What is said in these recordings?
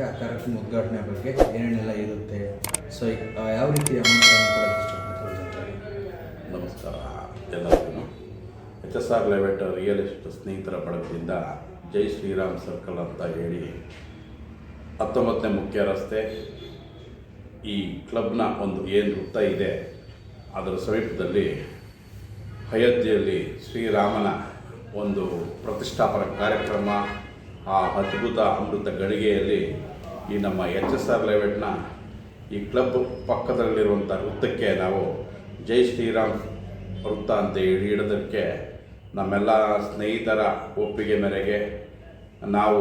ಉದ್ಘಾಟನೆ ಬಗ್ಗೆ ಏನೇನೆಲ್ಲ ಇರುತ್ತೆ? ಸೊ ಯಾವ ರೀತಿ ನಮಸ್ಕಾರ. ಎಲ್ಲರಿಗೂ H S R layout real estate ಸ್ನೇಹಿತರ ಬಳಗದಿಂದ ಜೈ ಶ್ರೀರಾಮ್ ಸರ್ಕಲ್ ಅಂತ ಹೇಳಿ ಹತ್ತೊಂಬತ್ತನೇ ಮುಖ್ಯ ರಸ್ತೆ ಈ ಕ್ಲಬ್ನ ಒಂದು ಏನು ವೃತ್ತ ಇದೆ, ಅದರ ಸಮೀಪದಲ್ಲಿ ಅಯೋಧ್ಯೆಯಲ್ಲಿ ಶ್ರೀರಾಮನ ಒಂದು ಪ್ರತಿಷ್ಠಾಪನಾ ಕಾರ್ಯಕ್ರಮ ಆ ಅದ್ಭುತ ಅಮೃತ ಗಳಿಗೆಯಲ್ಲಿ ಈ ನಮ್ಮ ಎಚ್ ಎಸ್ ಆರ್ ಲೆವೆಟ್ನ ಈ ಕ್ಲಬ್ ಪಕ್ಕದಲ್ಲಿರುವಂಥ ವೃತ್ತಕ್ಕೆ ನಾವು ಜೈ ಶ್ರೀರಾಮ್ ವೃತ್ತ ಅಂತ ಹೇಳಿ ಇಡೋದಕ್ಕೆ ನಮ್ಮೆಲ್ಲ ಸ್ನೇಹಿತರ ಒಪ್ಪಿಗೆ ಮೇರೆಗೆ ನಾವು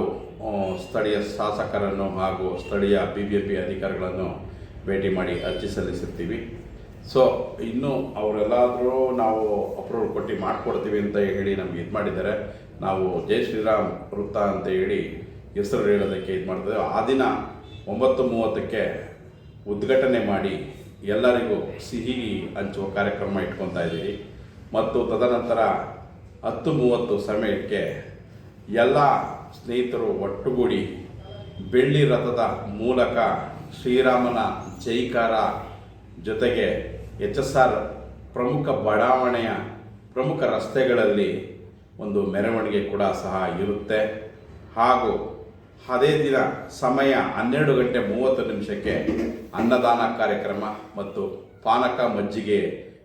ಸ್ಥಳೀಯ ಶಾಸಕರನ್ನು ಹಾಗೂ ಸ್ಥಳೀಯ ಬಿ ಬಿ ಎಂ ಪಿ ಅಧಿಕಾರಿಗಳನ್ನು ಭೇಟಿ ಮಾಡಿ ಅರ್ಜಿ ಸಲ್ಲಿಸಿರ್ತೀವಿ ಸೊ ಇನ್ನು ಅವರೆಲ್ಲಾದರೂ ನಾವು ಅಪ್ರೂವಲ್ ಕೊಟ್ಟು ಮಾಡಿಕೊಡ್ತೀವಿ ಅಂತ ಹೇಳಿ ನಮ್ಗೆ ಇದು ಮಾಡಿದ್ದಾರೆ. ನಾವು ಜೈ ಶ್ರೀರಾಮ್ ವೃತ್ತ ಅಂತ ಹೇಳಿ ಹೆಸರು ಹೇಳೋದಕ್ಕೆ ಇದು ಮಾಡ್ತದೆ ಆ ದಿನ ಒಂಬತ್ತು ಮೂವತ್ತಕ್ಕೆ ಉದ್ಘಾಟನೆ ಮಾಡಿ ಎಲ್ಲರಿಗೂ ಸಿಹಿ ಹಂಚುವ ಕಾರ್ಯಕ್ರಮ ಇಟ್ಕೊತಾ ಇದ್ದೀವಿ. ಮತ್ತು ತದನಂತರ ಹತ್ತು ಮೂವತ್ತು ಸಮಯಕ್ಕೆ ಎಲ್ಲ ಸ್ನೇಹಿತರು ಒಟ್ಟುಗೂಡಿ ಬೆಳ್ಳಿ ರಥದ ಮೂಲಕ ಶ್ರೀರಾಮನ ಜೈಕಾರ ಜೊತೆಗೆ ಎಚ್ ಎಸ್ ಆರ್ ಪ್ರಮುಖ ಬಡಾವಣೆಯ ಪ್ರಮುಖ ರಸ್ತೆಗಳಲ್ಲಿ ಒಂದು ಮೆರವಣಿಗೆ ಕೂಡ ಸಹ ಇರುತ್ತೆ. ಹಾಗೂ ಅದೇ ದಿನ ಸಮಯ ಹನ್ನೆರಡು ಗಂಟೆ ಮೂವತ್ತು ನಿಮಿಷಕ್ಕೆ ಅನ್ನದಾನ ಕಾರ್ಯಕ್ರಮ ಮತ್ತು ಪಾನಕ ಮಜ್ಜಿಗೆ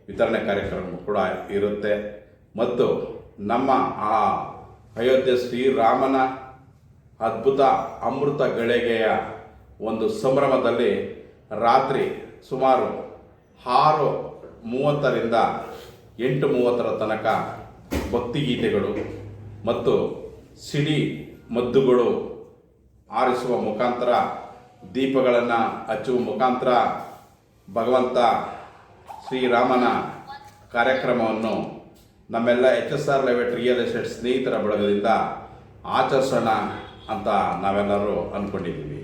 ವಿತರಣೆ ಕಾರ್ಯಕ್ರಮ ಕೂಡ ಇರುತ್ತೆ. ಮತ್ತು ನಮ್ಮ ಆ ಅಯೋಧ್ಯೆ ಶ್ರೀರಾಮನ ಅದ್ಭುತ ಅಮೃತ ಗಳಿಗೆಯ ಒಂದು ಸಂಭ್ರಮದಲ್ಲಿ ರಾತ್ರಿ ಸುಮಾರು ಆರು ಮೂವತ್ತರಿಂದ ಎಂಟು ಮೂವತ್ತರ ತನಕ ಭಕ್ತಿಗೀತೆಗಳು ಮತ್ತು ಸಿಡಿ ಮದ್ದುಗಳು ಆರಿಸುವ ಮುಖಾಂತರ, ದೀಪಗಳನ್ನು ಹಚ್ಚುವ ಮುಖಾಂತರ ಭಗವಂತ ಶ್ರೀರಾಮನ ಕಾರ್ಯಕ್ರಮವನ್ನು ನಮ್ಮೆಲ್ಲ H S R layout real estate ಸ್ನೇಹಿತರ ಬಳಗದಿಂದ ಆಚರಿಸೋಣ ಅಂತ ನಾವೆಲ್ಲರೂ ಅಂದ್ಕೊಂಡಿದ್ದೀವಿ